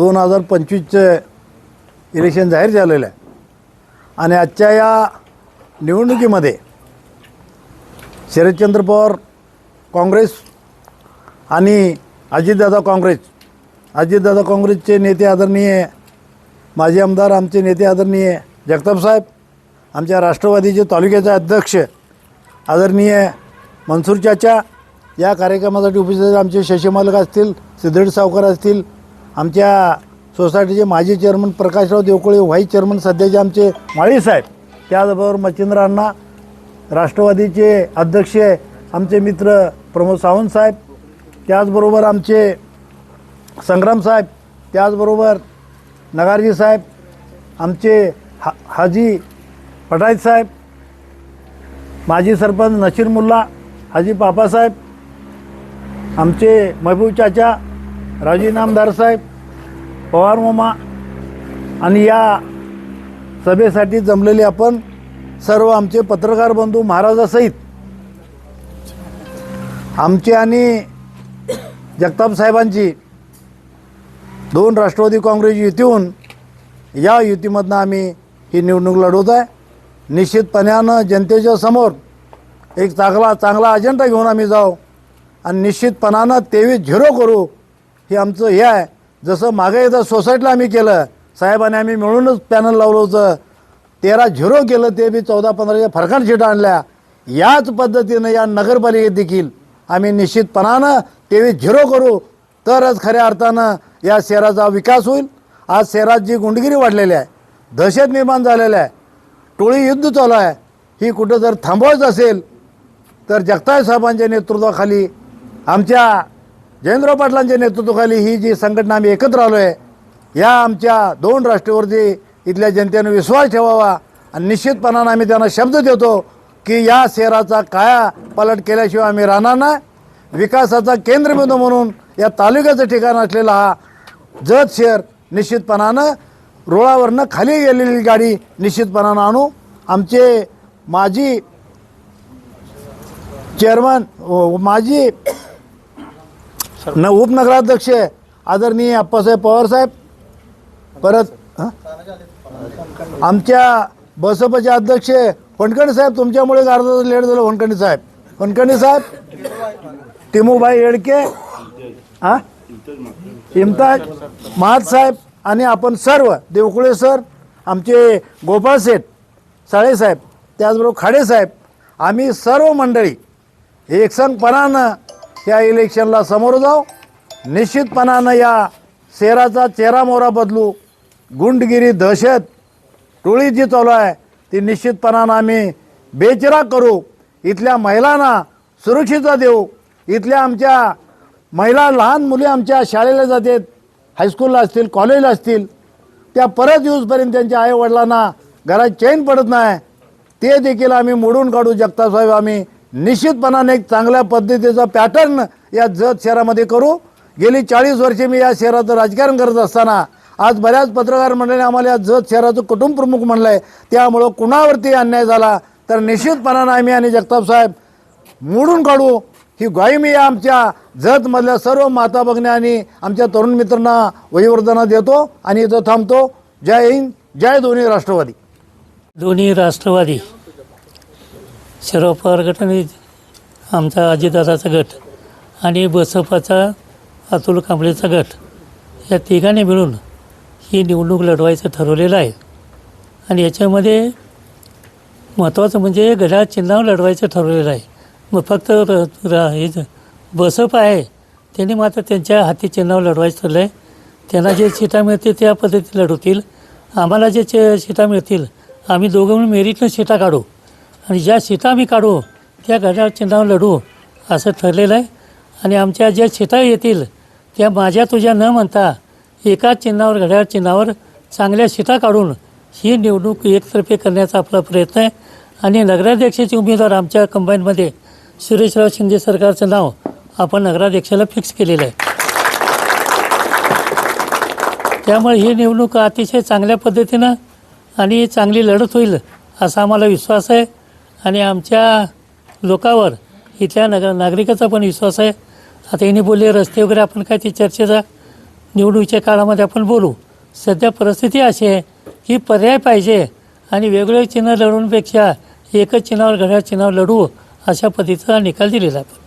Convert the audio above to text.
दोन हजार पंचवीसचं इलेक्शन जाहीर झालेलं आहे. आणि आजच्या या निवडणुकीमध्ये शरदचंद्र पवार काँग्रेस आणि अजितदादा काँग्रेस अजितदादा काँग्रेसचे नेते आदरणीय माजी आमदार आमचे नेते आदरणीय जगताप साहेब आमच्या राष्ट्रवादीचे तालुक्याचे अध्यक्ष आदरणीय मनसूर चाचा या कार्यक्रमासाठी उपस्थित आमचे शशी मालक असतील सिद्धेड सावकर असतील आमच्या सोसायटीचे माजी chairman Prakashrao Devkole vice chairman सध्याचे आमचे माळी साहेब त्याचबरोबर मच्छिंद्र अण्णा राष्ट्रवादीचे अध्यक्ष आमचे मित्र प्रमोद सावंत साहेब त्याचबरोबर आमचे संग्राम साहेब त्याचबरोबर नगारजी साहेब आमचे हा हाजी पटायत साहेब माजी सरपंच नशीर मुल्ला हाजी बापासाहेब आमचे महबूब चाचा राजी नामदार साहेब पवारमामा. आणि या सभेसाठी जमलेले आपण सर्व आमचे पत्रकार बंधू महाराजासहित आमचे आणि जगताप साहेबांची दोन राष्ट्रवादी काँग्रेस युतीहून या युतीमधनं आम्ही ही निवडणूक लढवत आहे. निश्चितपणानं जनतेच्या समोर एक चांगला चांगला अजेंडा घेऊन आम्ही जाऊ आणि निश्चितपणानं तेवीस झिरो करू हे आमचं हे आहे. जसं मागे एकदा सोसायटीला आम्ही केलं साहेबांनी आम्ही मिळूनच पॅनल लावलं होतं. तेरा झिरो केलं ते बी चौदा पंधराच्या फरकान सीटा आणल्या. याच पद्धतीनं या नगरपालिकेत देखील आम्ही निश्चितपणानं तेवीस झिरो करू. तरच खऱ्या अर्थानं या शहराचा विकास होईल. आज शहरात जी गुंडगिरी वाढलेली आहे दहशत निर्माण झालेलं आहे टोळी युद्ध चालू आहे ही कुठं जर थांबवायचं असेल तर जगताय साहेबांच्या नेतृत्वाखाली आमच्या जयेंद्र पाटलांच्या नेतृत्वाखाली ही जी संघटना आम्ही एकत्र आलो आहे या आमच्या दोन राष्ट्रवरती इथल्या जनतेनं विश्वास ठेवावा आणि निश्चितपणानं आम्ही त्यांना शब्द देतो की या शहराचा काया पालट केल्याशिवाय आम्ही राहणार नाही. विकासाचा केंद्रबिंदू म्हणून या तालुक्याचं ठिकाण असलेला हा जत शहर निश्चितपणानं रुळावरनं खाली गेलेली गाडी निश्चितपणानं आणू. आमचे माजी चेअरमन माजी न उपनगराध्यक्ष आदरणीय अप्पासाहेब पवार साहेब. परत आमच्या बसपचे अध्यक्ष फणकणी साहेब तुमच्यामुळे अर्धा तास लेट झालं फणकणी साहेब. फणकणी साहेब टिमूभाई येडके हा? इम्ताज महात साहेब आणि आपण सर्व देवकुळे सर आमचे गोपाळ सेठ साळेसाहेब त्याचबरोबर खाडेसाहेब आम्ही सर्व मंडळी एकसंगपणानं या इलेक्शनला समोर जाऊ निश्चितपणानं या शेराचा चेहरा मोहरा बदलू. गुंडगिरी दहशत टोळी जी चालू आहे ती निश्चितपणानं आम्ही बेचिरा करू. इथल्या महिलांना सुरक्षितता देऊ. इथल्या आमच्या महिला लहान मुली आमच्या शाळेला जातात हायस्कूलला असतील कॉलेजला असतील. त्या परत येऊसपर्यंत त्यांच्या आईवडिलांना घरात चैन पडत नाही. ते देखील आम्ही मोडून काढू जगताप साहेब आम्ही निश्चितपणाने एक चांगल्या पद्धतीचा पॅटर्न या जत शहरामध्ये करू. गेली चाळीस वर्षे मी या शहराचं राजकारण करत असताना आज बऱ्याच पत्रकार मंडळीने आम्हाला या जत शहराचं कुटुंब प्रमुख म्हणलं आहे त्यामुळं कुणावरती अन्याय झाला तर निश्चितपणानं आम्ही आणि जगताप साहेब मोडून काढू. ही ग्वाही मी आमच्या जतमधल्या सर्व माता भगिनी आणि आमच्या तरुण मित्रांना वयोवर्धना देतो आणि इथं थांबतो. जय हिंद जय दोन्ही राष्ट्रवादी. दोन्ही राष्ट्रवादी. शरद पवार गट आणि आमचा अजितदादाचा गट आणि बसपाचा अतुल कांबळेचा गट. या तिघांनी मिळून ही निवडणूक लढवायचं ठरवलेलं आहे. आणि याच्यामध्ये महत्त्वाचं म्हणजे घड्याळ चिन्हावर लढवायचं ठरवलेलं आहे. मग फक्त र र हे बसप आहे त्यांनी मात्र त्यांच्या हाती चिन्हावर लढवायचं ठरलं आहे त्यांना जे सीटा मिळतील त्या पद्धतीने लढवतील. आम्हाला जे चे सीटा मिळतील आम्ही दोघं मिळून मेरिटनं सीटा काढू. आणि ज्या शेता आम्ही काढू त्या घड्याळ चिन्हावर लढू असं ठरलेलं आहे. आणि आमच्या ज्या शेता येतील त्या माझ्या तुझ्या न म्हणता एकाच चिन्हावर घड्याळ चिन्हावर चांगल्या सीटा काढून ही निवडणूक एकतर्फे करण्याचा आपला प्रयत्न आहे. आणि नगराध्यक्षाचे उमेदवार आमच्या कंबाईनमध्ये सुरेशराव शिंदे सरकारचं नाव आपण नगराध्यक्षाला फिक्स केलेलं आहे. त्यामुळे ही निवडणूक अतिशय चांगल्या पद्धतीनं आणि चांगली लढत होईल असा आम्हाला विश्वास आहे. आणि आमच्या लोकावर इथल्या नगर नागरिकाचा पण विश्वास आहे. आता यांनी बोलले रस्ते वगैरे आपण काय ते चर्चेचा निवडणुकीच्या काळामध्ये आपण बोलू. सध्या परिस्थिती अशी आहे की पर्याय पाहिजे आणि वेगवेगळे चिन्ह लढवण्यापेक्षा एकच चिन्हावर घड्याळ चिन्हावर लढू अशा पद्धतीचा निकाल दिलेला आहे.